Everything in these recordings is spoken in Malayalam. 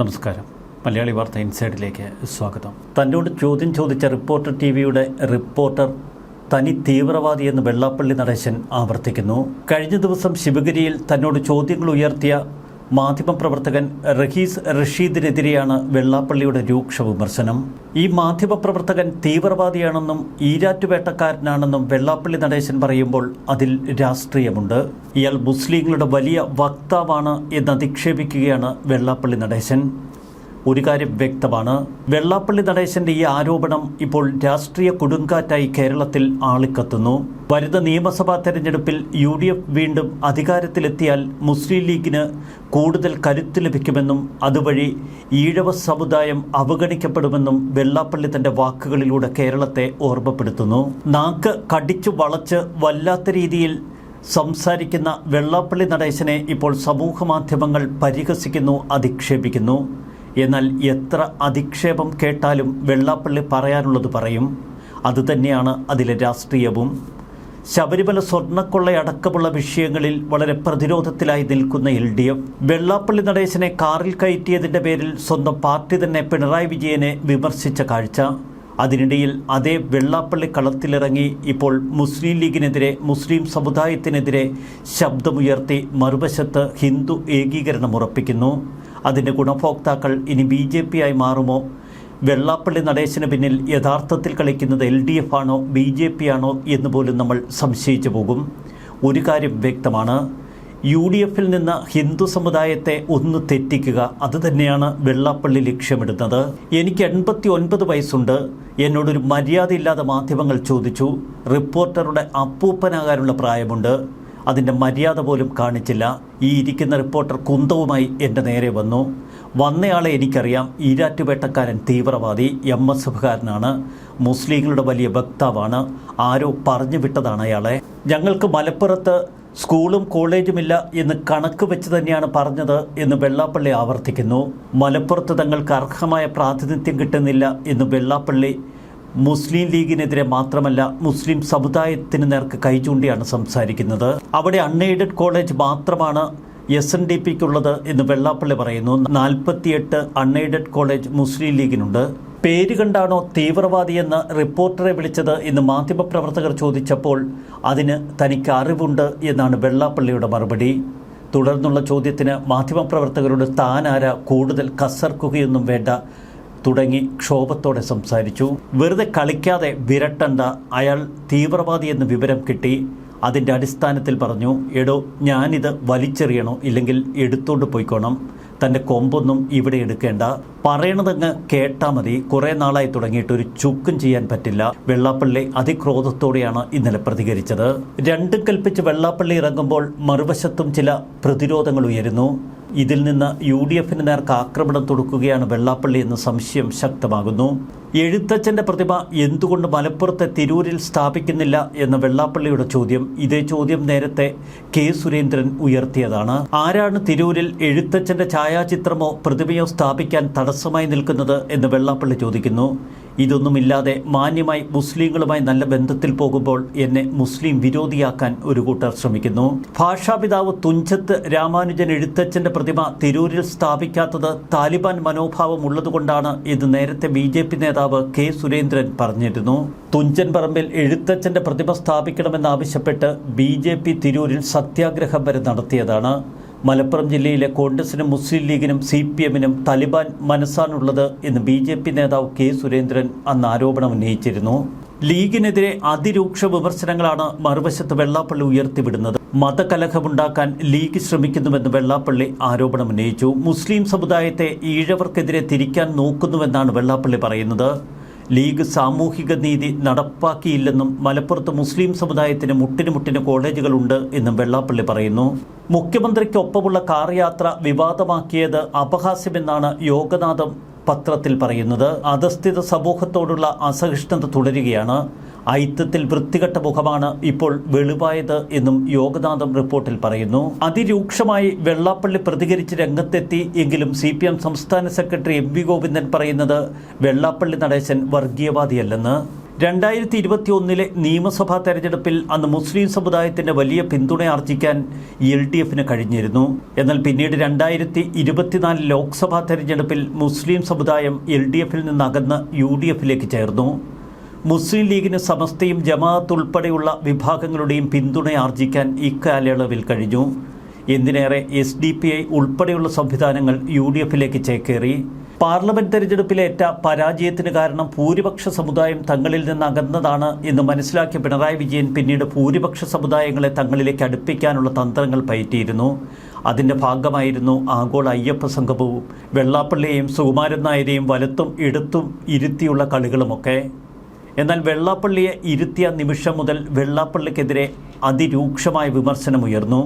നമസ്കാരം. മലയാളി വാർത്ത ഇൻസൈഡിലേക്ക് സ്വാഗതം. തന്നോട് ചോദ്യം ചോദിച്ച റിപ്പോർട്ടർ ടി വിയുടെ റിപ്പോർട്ടർ തനി തീവ്രവാദി എന്ന് വെള്ളാപ്പള്ളി നടേശൻ ആവർത്തിക്കുന്നു. കഴിഞ്ഞ ദിവസം ശിവഗിരിയിൽ തന്നോട് ചോദ്യങ്ങൾ ഉയർത്തിയ മാധ്യമപ്രവർത്തകൻ റഹീസ് റഷീദിനെതിരെയാണ് വെള്ളാപ്പള്ളിയുടെ രൂക്ഷ വിമർശനം. ഈ മാധ്യമപ്രവർത്തകൻ തീവ്രവാദിയാണെന്നും ഈരാറ്റുവേട്ടക്കാരനാണെന്നും വെള്ളാപ്പള്ളി നടേശൻ പറയുമ്പോൾ അതിൽ രാഷ്ട്രീയമുണ്ട്. ഇയാൾ മുസ്ലിങ്ങളുടെ വലിയ വക്താവാണ് എന്ന് അധിക്ഷേപിക്കുകയാണ് വെള്ളാപ്പള്ളി നടേശൻ. ഒരു കാര്യം വ്യക്തമാണ്. വെള്ളാപ്പള്ളി നടേശന്റെ ഈ ആരോപണം ഇപ്പോൾ രാഷ്ട്രീയ കൊടുങ്കാറ്റായി കേരളത്തിൽ ആളിക്കത്തുന്നു. വരുന്ന നിയമസഭാ തെരഞ്ഞെടുപ്പിൽ യു ഡി എഫ് വീണ്ടും അധികാരത്തിലെത്തിയാൽ മുസ്ലിം ലീഗിന് കൂടുതൽ കരുത്ത് ലഭിക്കുമെന്നും അതുവഴി ഈഴവ സമുദായം അവഗണിക്കപ്പെടുമെന്നും വെള്ളാപ്പള്ളി തന്റെ വാക്കുകളിലൂടെ കേരളത്തെ ഓർമ്മപ്പെടുത്തുന്നു. നാക്ക് കടിച്ചു വളച്ച് വല്ലാത്ത രീതിയിൽ സംസാരിക്കുന്ന വെള്ളാപ്പള്ളി നടേശനെ ഇപ്പോൾ സമൂഹ മാധ്യമങ്ങൾ പരിഹസിക്കുന്നു അധിക്ഷേപിക്കുന്നു. എന്നാൽ എത്ര അധിക്ഷേപം കേട്ടാലും വെള്ളാപ്പള്ളി പറയാനുള്ളത് പറയും. അതുതന്നെയാണ് അതിലെ രാഷ്ട്രീയവും. ശബരിമല സ്വർണക്കൊള്ളയടക്കമുള്ള വിഷയങ്ങളിൽ വളരെ പ്രതിരോധത്തിലായി നിൽക്കുന്ന എൽ ഡി എഫ്. വെള്ളാപ്പള്ളി നടേശനെ കാറിൽ കയറ്റിയതിന്റെ പേരിൽ സ്വന്തം പാർട്ടി തന്നെ പിണറായി വിജയനെ വിമർശിച്ച കാഴ്ച. അതിനിടയിൽ അതേ വെള്ളാപ്പള്ളി കളത്തിലിറങ്ങി ഇപ്പോൾ മുസ്ലിം ലീഗിനെതിരെ മുസ്ലിം സമുദായത്തിനെതിരെ ശബ്ദമുയർത്തി മറുവശത്ത് ഹിന്ദു ഏകീകരണം ഉറപ്പിക്കുന്നു. അതിന്റെ ഗുണഭോക്താക്കൾ ഇനി ബി ജെ പി ആയി മാറുമോ? വെള്ളാപ്പള്ളി നടേശന് പിന്നിൽ യഥാർത്ഥത്തിൽ കളിക്കുന്നത് എൽ ഡി എഫ് ആണോ ബി ജെ പി ആണോ എന്ന് പോലും നമ്മൾ സംശയിച്ചു പോകും. ഒരു കാര്യം വ്യക്തമാണ് യു ഡി എഫിൽ നിന്ന് ഹിന്ദു സമുദായത്തെ ഒന്ന് തെറ്റിക്കുക അതുതന്നെയാണ് വെള്ളാപ്പള്ളി ലക്ഷ്യമിടുന്നത്. എനിക്ക് എൺപത്തി ഒൻപത് വയസ്സുണ്ട്. എന്നോടൊരു മര്യാദയില്ലാതെ മാധ്യമങ്ങൾ ചോദിച്ചു. റിപ്പോർട്ടറുടെ അപ്പൂപ്പനാകാനുള്ള പ്രായമുണ്ട്. അതിന്റെ മര്യാദ പോലും കാണിച്ചില്ല. ഈ ഇരിക്കുന്ന റിപ്പോർട്ടർ കുന്തവുമായി എന്റെ നേരെ വന്നു. വന്നയാളെ എനിക്കറിയാം. ഈരാറ്റുപേട്ടക്കാരൻ തീവ്രവാദി എം എസ് എഫുകാരനാണ് മുസ്ലിങ്ങളുടെ വലിയ വക്താവാണ്. ആരോ പറഞ്ഞു വിട്ടതാണ് അയാളെ. ഞങ്ങൾക്ക് മലപ്പുറത്ത് സ്കൂളും കോളേജുമില്ല എന്ന് കണക്ക് വെച്ച് തന്നെയാണ് പറഞ്ഞത് എന്ന് വെള്ളാപ്പള്ളി ആവർത്തിക്കുന്നു. മലപ്പുറത്ത് തങ്ങൾക്ക് അർഹമായ പ്രാതിനിധ്യം കിട്ടുന്നില്ല എന്ന് വെള്ളാപ്പള്ളി മുസ്ലിം ലീഗിനെതിരെ മാത്രമല്ല മുസ്ലിം സമുദായത്തിന് നേർക്ക് കൈചൂണ്ടിയാണ് സംസാരിക്കുന്നത്. അവിടെ അൺഎയ്ഡഡ് കോളേജ് മാത്രമാണ് എസ് എൻ ഡി പിക്കുള്ളത് എന്ന് വെള്ളാപ്പള്ളി പറയുന്നു. നാൽപ്പത്തിയെട്ട് അൺഎയ്ഡഡ് കോളേജ് മുസ്ലിം ലീഗിനുണ്ട്. പേര് കണ്ടാണോ തീവ്രവാദിയെന്ന് റിപ്പോർട്ടറെ വിളിച്ചത് എന്ന് മാധ്യമപ്രവർത്തകർ ചോദിച്ചപ്പോൾ അതിന് തനിക്ക് അറിവുണ്ട് എന്നാണ് വെള്ളാപ്പള്ളിയുടെ മറുപടി. തുടർന്നുള്ള ചോദ്യത്തിന് മാധ്യമപ്രവർത്തകരോട് താനാര കൂടുതൽ കസർക്കുകയൊന്നും വേണ്ട തുടങ്ങി ക്ഷോഭത്തോടെ സംസാരിച്ചു. വെറുതെ കളിക്കാതെ വിരട്ടണ്ട അയാൾ തീവ്രവാദി എന്ന് വിവരം കിട്ടി. അതിന്റെ അടിസ്ഥാനത്തിൽ പറഞ്ഞു എടോ ഞാനിത് വലിച്ചെറിയണോ? ഇല്ലെങ്കിൽ എടുത്തുകൊണ്ട് പോയിക്കോണം. തന്റെ കൊമ്പൊന്നും ഇവിടെ എടുക്കേണ്ട. പറയണതങ്ങ് കേട്ടാൽ മതി. കുറേ നാളായി തുടങ്ങിയിട്ട് ഒരു ചുക്കും ചെയ്യാൻ പറ്റില്ല. വെള്ളാപ്പള്ളി അതിക്രോധത്തോടെയാണ് ഇന്നലെ പ്രതികരിച്ചത്. രണ്ടും കൽപ്പിച്ച് വെള്ളാപ്പള്ളി ഇറങ്ങുമ്പോൾ മറുവശത്തും ചില പ്രതിരോധങ്ങൾ ഉയരുന്നു. ഇതിൽ നിന്ന് യു ഡി എഫിന് നേർക്ക് ആക്രമണം തുടക്കുകയാണ് വെള്ളാപ്പള്ളി എന്ന സംശയം ശക്തമാകുന്നു. എഴുത്തച്ഛന്റെ പ്രതിമ എന്തുകൊണ്ട് മലപ്പുറത്തെ തിരൂരിൽ സ്ഥാപിക്കുന്നില്ല എന്ന വെള്ളാപ്പള്ളിയുടെ ചോദ്യം ഇതേ ചോദ്യം നേരത്തെ കെ സുരേന്ദ്രൻ ഉയർത്തിയതാണ്. ആരാണ് തിരൂരിൽ എഴുത്തച്ഛന്റെ ഛായാചിത്രമോ പ്രതിമയോ സ്ഥാപിക്കാൻ തടസ്സമായി നിൽക്കുന്നത് എന്ന് വെള്ളാപ്പള്ളി ചോദിക്കുന്നു. ഇതൊന്നുമില്ലാതെ മാന്യമായി മുസ്ലിങ്ങളുമായി നല്ല ബന്ധത്തിൽ പോകുമ്പോൾ എന്നെ മുസ്ലിം വിരോധിയാക്കാൻ ഒരു കൂട്ടർ ശ്രമിക്കുന്നു. ഭാഷാപിതാവ് തുഞ്ചത്ത് രാമാനുജൻ എഴുത്തച്ഛന്റെ പ്രതിമ തിരൂരിൽ സ്ഥാപിക്കാത്തത് താലിബാൻ മനോഭാവം ഉള്ളതുകൊണ്ടാണ് ഇത് നേരത്തെ ബി ജെ പി നേതാവ് കെ സുരേന്ദ്രൻ പറഞ്ഞിരുന്നു. തുഞ്ചൻ പറമ്പിൽ എഴുത്തച്ഛന്റെ പ്രതിമ സ്ഥാപിക്കണമെന്നാവശ്യപ്പെട്ട് ബി ജെ പി തിരൂരിൽ സത്യാഗ്രഹം വരെ നടത്തിയതാണ്. മലപ്പുറം ജില്ലയിലെ കോൺഗ്രസിനും മുസ്ലിം ലീഗിനും സി പി എമ്മിനും തലിബാൻ മനസ്സാണുള്ളത് എന്ന് ബി ജെ പി നേതാവ് കെ സുരേന്ദ്രൻ അന്ന് ആരോപണം ഉന്നയിച്ചിരുന്നു. ലീഗിനെതിരെ അതിരൂക്ഷ വിമർശനങ്ങളാണ് മറുവശത്ത് വെള്ളാപ്പള്ളി ഉയർത്തിവിടുന്നത്. മതകലഹമുണ്ടാക്കാൻ ലീഗ് ശ്രമിക്കുന്നുവെന്ന് വെള്ളാപ്പള്ളി ആരോപണം ഉന്നയിച്ചു. മുസ്ലിം സമുദായത്തെ ഈഴവർക്കെതിരെ തിരിക്കാൻ നോക്കുന്നുവെന്നാണ് വെള്ളാപ്പള്ളി പറയുന്നത്. ലീഗ് സാമൂഹിക നീതി നടപ്പാക്കിയില്ലെന്നും മലപ്പുറത്ത് മുസ്ലിം സമുദായത്തിന് മുട്ടിന് മുട്ടിന് കോളേജുകളുണ്ട് എന്നും വെള്ളാപ്പള്ളി പറയുന്നു. മുഖ്യമന്ത്രിക്കൊപ്പമുള്ള കാർ യാത്ര വിവാദമാക്കിയത് അപഹാസ്യമെന്നാണ് യോഗനാഥം പത്രത്തിൽ പറയുന്നത് അധസ്ഥിത സമൂഹത്തോടുള്ള അസഹിഷ്ണുത തുടരുകയാണ്. ഐത്തത്തിൽ വൃത്തികെട്ട മുഖമാണ് ഇപ്പോൾ വെളിവായത് എന്നും യോഗനാഥം റിപ്പോർട്ടിൽ പറയുന്നു. അതിരൂക്ഷമായി വെള്ളാപ്പള്ളി പ്രതികരിച്ച് രംഗത്തെത്തി എങ്കിലും സി പി എം സംസ്ഥാന സെക്രട്ടറി എം വി ഗോവിന്ദൻ പറയുന്നത് വെള്ളാപ്പള്ളി നടേശൻ വർഗീയവാദിയല്ലെന്ന്. രണ്ടായിരത്തി ഇരുപത്തി ഒന്നിലെ നിയമസഭാ തെരഞ്ഞെടുപ്പിൽ അന്ന് മുസ്ലിം സമുദായത്തിന്റെ വലിയ പിന്തുണ ആർജിക്കാൻ എൽ ഡി എഫിന് കഴിഞ്ഞിരുന്നു. എന്നാൽ പിന്നീട് രണ്ടായിരത്തി ഇരുപത്തിനാല് ലോക്സഭാ തെരഞ്ഞെടുപ്പിൽ മുസ്ലിം സമുദായം എൽ ഡി എഫിൽ നിന്ന് അകന്ന് യു ഡി എഫിലേക്ക് ചേർന്നു. മുസ്ലിം ലീഗിന് സമസ്തയും ജമാഅത്ത് ഉൾപ്പെടെയുള്ള വിഭാഗങ്ങളുടെയും പിന്തുണ ആർജിക്കാൻ ഇക്കാലയളവിൽ കഴിഞ്ഞു. എന്തിനേറെ എസ് ഡി പി ഐ ഉൾപ്പെടെയുള്ള സംവിധാനങ്ങൾ യു ഡി എഫിലേക്ക് ചേക്കേറി. പാർലമെന്റ് തെരഞ്ഞെടുപ്പിലേറ്റ പരാജയത്തിന് കാരണം ഭൂരിപക്ഷ സമുദായം തങ്ങളിൽ നിന്ന് അകന്നതാണ് എന്ന് മനസ്സിലാക്കിയ പിണറായി വിജയൻ പിന്നീട് ഭൂരിപക്ഷ സമുദായങ്ങളെ തങ്ങളിലേക്ക് അടുപ്പിക്കാനുള്ള തന്ത്രങ്ങൾ പയറ്റിയിരുന്നു. അതിന്റെ ഭാഗമായിരുന്നു ആഗോള അയ്യപ്പ സംഗമവും വെള്ളാപ്പള്ളിയെയും സുകുമാരൻ നായരെയും വലത്തും ഇടത്തും ഇരുത്തിയുള്ള കളികളുമൊക്കെ. എന്നാൽ വെള്ളാപ്പള്ളിയെ ഇരുത്തിയ നിമിഷം മുതൽ വെള്ളാപ്പള്ളിക്കെതിരെ അതിരൂക്ഷമായ വിമർശനമുയർന്നു.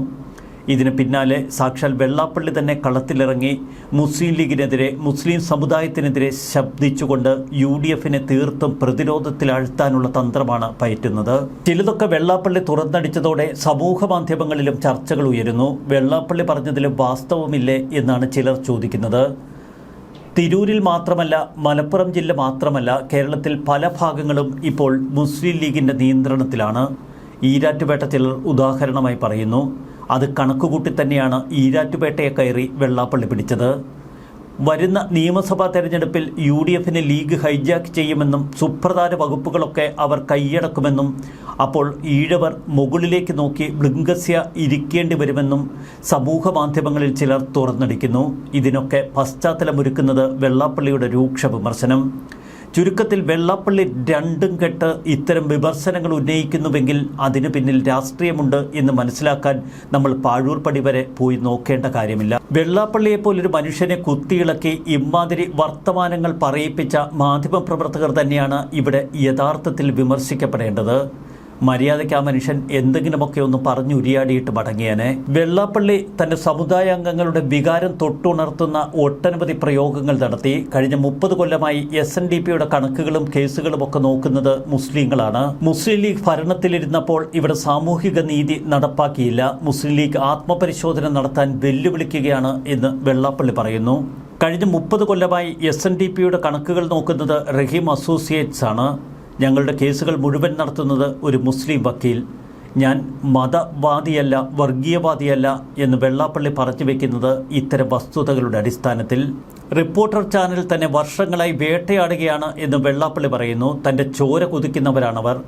ഇതിന് പിന്നാലെ സാക്ഷാൽ വെള്ളാപ്പള്ളി തന്നെ കളത്തിലിറങ്ങി മുസ്ലിം ലീഗിനെതിരെ മുസ്ലിം സമുദായത്തിനെതിരെ ശബ്ദിച്ചുകൊണ്ട് യു ഡി എഫിനെ തീർത്തും പ്രതിരോധത്തിലാഴ്ത്താനുള്ള തന്ത്രമാണ് പയറ്റുന്നത്. ചിലതൊക്കെ വെള്ളാപ്പള്ളി തുറന്നടിച്ചതോടെ സമൂഹ മാധ്യമങ്ങളിലും ചർച്ചകൾ ഉയരുന്നു. വെള്ളാപ്പള്ളി പറഞ്ഞതിലും വാസ്തവമില്ലേ എന്നാണ് ചിലർ ചോദിക്കുന്നത്. തിരൂരിൽ മാത്രമല്ല മലപ്പുറം ജില്ല മാത്രമല്ല കേരളത്തിൽ പല ഭാഗങ്ങളും ഇപ്പോൾ മുസ്ലിം ലീഗിന്റെ നിയന്ത്രണത്തിലാണ്. ഈരാറ്റുപേട്ട ചിലർ ഉദാഹരണമായി പറയുന്നു. അത് കണക്കുകൂട്ടി തന്നെയാണ് ഈരാറ്റുപേട്ടയെ കയറി വെള്ളാപ്പള്ളി പിടിച്ചത്. വരുന്ന നിയമസഭാ തെരഞ്ഞെടുപ്പിൽ യു ഡി എഫിന് ലീഗ് ഹൈജാക്ക് ചെയ്യുമെന്നും സുപ്രധാന വകുപ്പുകളൊക്കെ അവർ കൈയടക്കുമെന്നും അപ്പോൾ ഈഴവർ മുകളിലേക്ക് നോക്കി ബൃങ്കസ്യ ഇരിക്കേണ്ടി വരുമെന്നും സമൂഹ മാധ്യമങ്ങളിൽ ചിലർ തുറന്നടിക്കുന്നു. ഇതിനൊക്കെ പശ്ചാത്തലമൊരുക്കുന്നത് വെള്ളാപ്പള്ളിയുടെ രൂക്ഷ വിമർശനം. ചുരുക്കത്തിൽ വെള്ളാപ്പള്ളി രണ്ടും കെട്ട് ഇത്തരം വിമർശനങ്ങൾ ഉന്നയിക്കുന്നുവെങ്കിൽ അതിന് പിന്നിൽ രാഷ്ട്രീയമുണ്ട് എന്ന് മനസ്സിലാക്കാൻ നമ്മൾ പാഴൂർ പടി വരെ പോയി നോക്കേണ്ട കാര്യമില്ല. വെള്ളാപ്പള്ളിയെ പോലൊരു മനുഷ്യനെ കുത്തിയിളക്കി ഇമാതിരി വർത്തമാനങ്ങൾ പറയിപ്പിച്ച മാധ്യമപ്രവർത്തകർ തന്നെയാണ് ഇവിടെ യഥാർത്ഥത്തിൽ വിമർശിക്കപ്പെടേണ്ടത്. മര്യാദയ്ക്ക് ആ മനുഷ്യൻ എന്തെങ്കിലുമൊക്കെ ഒന്ന് പറഞ്ഞു ഉരിയാടിയിട്ട് മടങ്ങിയനെ. വെള്ളാപ്പള്ളി തന്റെ സമുദായ അംഗങ്ങളുടെ വികാരം തൊട്ടുണർത്തുന്ന ഒട്ടനവധി പ്രയോഗങ്ങൾ നടത്തി. കഴിഞ്ഞ മുപ്പത് കൊല്ലമായി എസ് എൻ ഡി പിയുടെ കണക്കുകളും കേസുകളും ഒക്കെ നോക്കുന്നത് മുസ്ലിങ്ങളാണ്. മുസ്ലിം ലീഗ് ഭരണത്തിലിരുന്നപ്പോൾ ഇവിടെ സാമൂഹിക നീതി നടപ്പാക്കിയില്ല. മുസ്ലിം ലീഗ് ആത്മപരിശോധന നടത്താൻ വെല്ലുവിളിക്കുകയാണ് എന്ന് വെള്ളാപ്പള്ളി പറയുന്നു. കഴിഞ്ഞ മുപ്പത് കൊല്ലമായി എസ് എൻ ഡി പിയുടെ കണക്കുകൾ നോക്കുന്നത് റഹീം അസോസിയേറ്റ്സ് ആണ്. ഞങ്ങളുടെ കേസുകൾ മുഴുവൻ നടത്തുന്നത് ഒരു മുസ്ലിം വക്കീൽ. ഞാൻ മതവാദിയല്ല വർഗീയവാദിയല്ല എന്ന് വെള്ളാപ്പള്ളി പറഞ്ഞു വെക്കുന്നത് ഇത്തരം വസ്തുതകളുടെ അടിസ്ഥാനത്തിൽ. റിപ്പോർട്ടർ ചാനൽ തന്നെ വർഷങ്ങളായി വേട്ടയാടുകയാണ് എന്ന് വെള്ളാപ്പള്ളി പറയുന്നു. തന്റെ ചോര കുതിക്കുന്നവരാണവർ.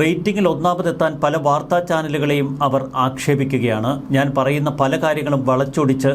റേറ്റിംഗിൽ ഒന്നാമതെത്താൻ പല വാർത്താ ചാനലുകളെയും അവർ ആക്ഷേപിക്കുകയാണ്. ഞാൻ പറയുന്ന പല കാര്യങ്ങളും വളച്ചൊടിച്ച്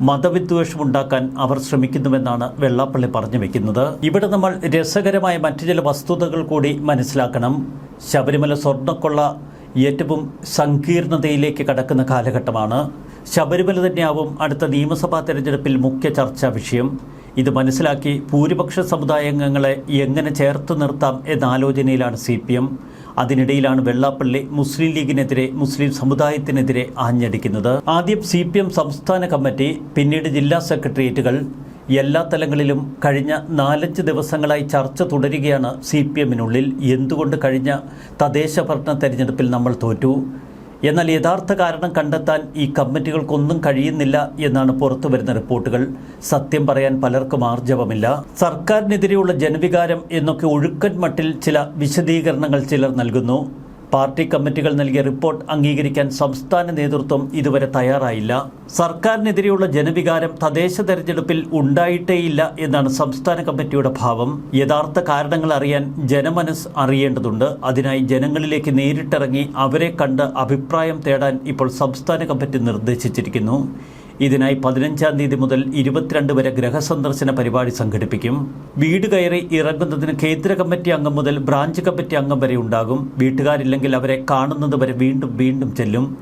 മതവിദ്വേഷമുണ്ടാക്കാൻ അവർ ശ്രമിക്കുന്നുവെന്നാണ് വെള്ളാപ്പള്ളി പറഞ്ഞു വെക്കുന്നത്. ഇവിടെ നമ്മൾ രസകരമായ മറ്റു ചില വസ്തുതകൾ കൂടി മനസ്സിലാക്കണം. ശബരിമല സ്വർണക്കൊള്ള ഏറ്റവും സങ്കീർണതയിലേക്ക് കടക്കുന്ന കാലഘട്ടമാണ്. ശബരിമല തന്നെയാവും അടുത്ത നിയമസഭാ തെരഞ്ഞെടുപ്പിൽ മുഖ്യ ചർച്ചാ വിഷയം. ഇത് മനസ്സിലാക്കി ഭൂരിപക്ഷ സമുദായാംഗങ്ങളെ എങ്ങനെ ചേർത്ത് നിർത്താം എന്ന ആലോചനയിലാണ് സി പി എം. അതിനിടയിലാണ് വെള്ളാപ്പള്ളി മുസ്ലിം ലീഗിനെതിരെ മുസ്ലിം സമുദായത്തിനെതിരെ ആഞ്ഞടിക്കുന്നത്. ആദ്യം സി സംസ്ഥാന കമ്മിറ്റി പിന്നീട് ജില്ലാ സെക്രട്ടേറിയറ്റുകൾ എല്ലാ തലങ്ങളിലും കഴിഞ്ഞ നാലഞ്ച് ദിവസങ്ങളായി ചർച്ച തുടരുകയാണ് സി പി എമ്മിനുള്ളിൽ. എന്തുകൊണ്ട് കഴിഞ്ഞ തദ്ദേശ ഭരണ തെരഞ്ഞെടുപ്പിൽ നമ്മൾ തോറ്റു? എന്നാൽ യഥാർത്ഥ കാരണം കണ്ടെത്താൻ ഈ കമ്മിറ്റികൾക്കൊന്നും കഴിയുന്നില്ല എന്നാണ് പുറത്തു വരുന്ന റിപ്പോർട്ടുകൾ. സത്യം പറയാൻ പലർക്കും ആർജവമില്ല. സർക്കാരിനെതിരെയുള്ള ജനവികാരം എന്നൊക്കെ ഒഴുക്കൻ മട്ടിൽ ചില വിശദീകരണങ്ങൾ ചിലർ നൽകുന്നു. പാർട്ടി കമ്മിറ്റികൾ നൽകിയ റിപ്പോർട്ട് അംഗീകരിക്കാൻ സംസ്ഥാന നേതൃത്വം ഇതുവരെ തയ്യാറായില്ല. സർക്കാരിനെതിരെയുള്ള ജനവികാരം തദ്ദേശ തെരഞ്ഞെടുപ്പിൽ ഉണ്ടായിട്ടേയില്ല എന്നാണ് സംസ്ഥാന കമ്മിറ്റിയുടെ ഭാവം. യഥാർത്ഥ കാരണങ്ങൾ അറിയാൻ ജനമനസ് അറിയേണ്ടതുണ്ട്. അതിനായി ജനങ്ങളിലേക്ക് നേരിട്ടിറങ്ങി അവരെ കണ്ട് അഭിപ്രായം തേടാൻ ഇപ്പോൾ സംസ്ഥാന കമ്മിറ്റി നിർദ്ദേശിച്ചിരിക്കുന്നു. ഇതിനായി പതിനഞ്ചാം തീയതി മുതൽ ഇരുപത്തിരണ്ട് വരെ ഗ്രഹസന്ദർശന പരിപാടി സംഘടിപ്പിക്കും. വീട് കയറി ഇറങ്ങുന്നതിന് കേന്ദ്ര കമ്മിറ്റി അംഗം മുതൽ ബ്രാഞ്ച് കമ്മിറ്റി അംഗം വരെ ഉണ്ടാകും. വീട്ടുകാരില്ലെങ്കിൽ അവരെ കാണുന്നത് വരെ വീണ്ടും വീണ്ടും ചെല്ലും.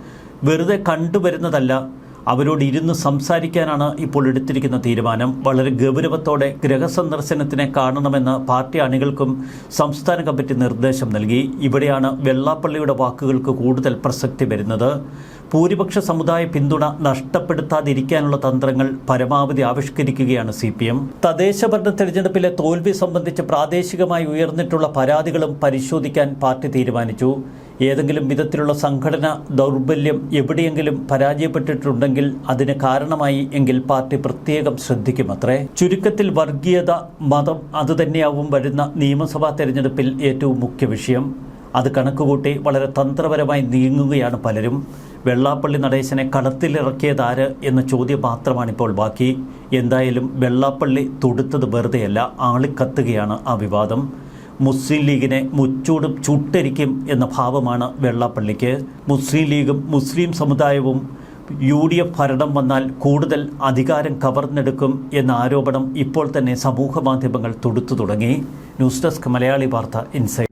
വെറുതെ കണ്ടുവരുന്നതല്ല അവരോട് ഇരുന്ന് സംസാരിക്കാനാണ് ഇപ്പോൾ എടുത്തിരിക്കുന്ന തീരുമാനം. വളരെ ഗൗരവത്തോടെ ഗ്രഹസന്ദർശനത്തിനെ കാണണമെന്ന് പാർട്ടി അണികൾക്കും സംസ്ഥാന കമ്മിറ്റി നിർദ്ദേശം നൽകി. ഇവിടെയാണ് വെള്ളാപ്പള്ളിയുടെ വാക്കുകൾക്ക് കൂടുതൽ പ്രസക്തി വരുന്നത്. ഭൂരിപക്ഷ സമുദായ പിന്തുണ നഷ്ടപ്പെടുത്താതിരിക്കാനുള്ള തന്ത്രങ്ങൾ പരമാവധി ആവിഷ്കരിക്കുകയാണ് സി പി എം. തദ്ദേശഭരണ തെരഞ്ഞെടുപ്പിലെ തോൽവി സംബന്ധിച്ച് പ്രാദേശികമായി ഉയർന്നിട്ടുള്ള പരാതികളും പരിശോധിക്കാൻ പാർട്ടി തീരുമാനിച്ചു. ഏതെങ്കിലും വിധത്തിലുള്ള സംഘടന ദൗർബല്യം എവിടെയെങ്കിലും പരാജയപ്പെട്ടിട്ടുണ്ടെങ്കിൽ അതിന് കാരണമായി എങ്കിൽ പാർട്ടി പ്രത്യേകം ശ്രദ്ധിക്കുമത്രേ. ചുരുക്കത്തിൽ വർഗീയത മതം അതുതന്നെയാവും വരുന്ന നിയമസഭാ തെരഞ്ഞെടുപ്പിൽ ഏറ്റവും മുഖ്യ വിഷയം. അത് കണക്കുകൂട്ടി വളരെ തന്ത്രപരമായി നീങ്ങുകയാണ് പലരും. വെള്ളാപ്പള്ളി നടേശനെ കളത്തിലിറക്കിയതാര് എന്ന ചോദ്യം മാത്രമാണിപ്പോൾ ബാക്കി. എന്തായാലും വെള്ളാപ്പള്ളി തൊടുത്തത് വെറുതെയല്ല ആളിക്കത്തുകയാണ് ആ വിവാദം. മുസ്ലിം ലീഗിനെ മുച്ചൂടും ചുട്ടരിക്കും എന്ന ഭാവമാണ് വെള്ളാപ്പള്ളിക്ക്. മുസ്ലിം ലീഗും മുസ്ലിം സമുദായവും യു ഡി എഫ് ഭരണം വന്നാൽ കൂടുതൽ അധികാരം കവർന്നെടുക്കും എന്ന ആരോപണം ഇപ്പോൾ തന്നെ സമൂഹ മാധ്യമങ്ങൾ തൊടുത്തു തുടങ്ങി. ന്യൂസ് ഡെസ്ക് മലയാളി വാർത്ത ഇൻസൈറ്റ്